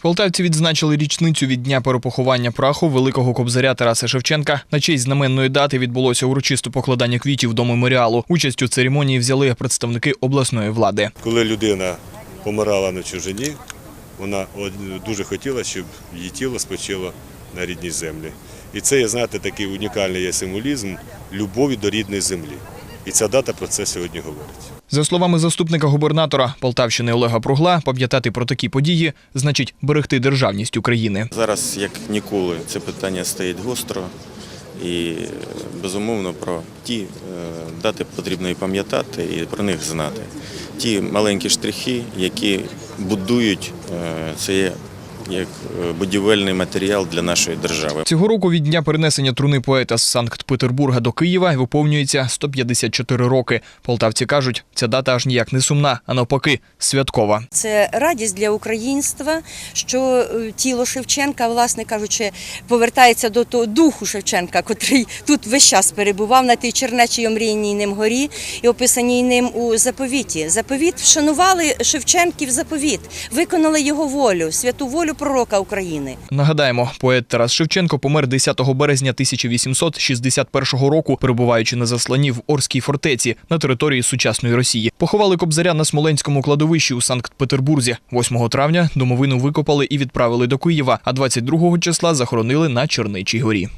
Полтавці відзначили річницю від дня перепоховання праху великого кобзаря Тараса Шевченка. На честь знаменної дати відбулося урочисте покладання квітів до меморіалу. Участь у церемонії взяли представники обласної влади. Коли людина помирала на чужині, вона дуже хотіла, щоб її тіло спочило на рідній землі. І це, є, знаєте, такий унікальний символізм любові до рідної землі. І ця дата про це сьогодні говорить. За словами заступника губернатора Полтавщини Олега Пругла, пам'ятати про такі події значить берегти державність України. Зараз, як ніколи, це питання стоїть гостро і безумовно про ті е, дати потрібно і пам'ятати, і про них знати. Ті маленькі штрихи, які будують е, це як е, будівельний матеріал для нашої держави. Цього року від дня перенесення труни поета з Санкт-Петербурга до Києва виповнюється 154 роки. Полтавці кажуть, ця дата аж ніяк не сумна, а навпаки, святкова. Це радість для українства, що е, тіло Шевченка, власне кажучи, повертається до того духу Шевченка, котрий тут весь час перебував на тій чернечій омрійній ним горі і описаній ним у заповіті. Заповіт вшанували Шевченків заповіт, виконали його волю, святу волю пророка України. Нагадаємо, поет Тарас Шевченко помер 10 березня 1861 року, перебуваючи на засланні в Орській фортеці на території сучасної Росії. Поховали кобзаря на Смоленському кладовищі у Санкт-Петербурзі. 8 травня домовину викопали і відправили до Києва, а 22 числа захоронили на Черничій горі.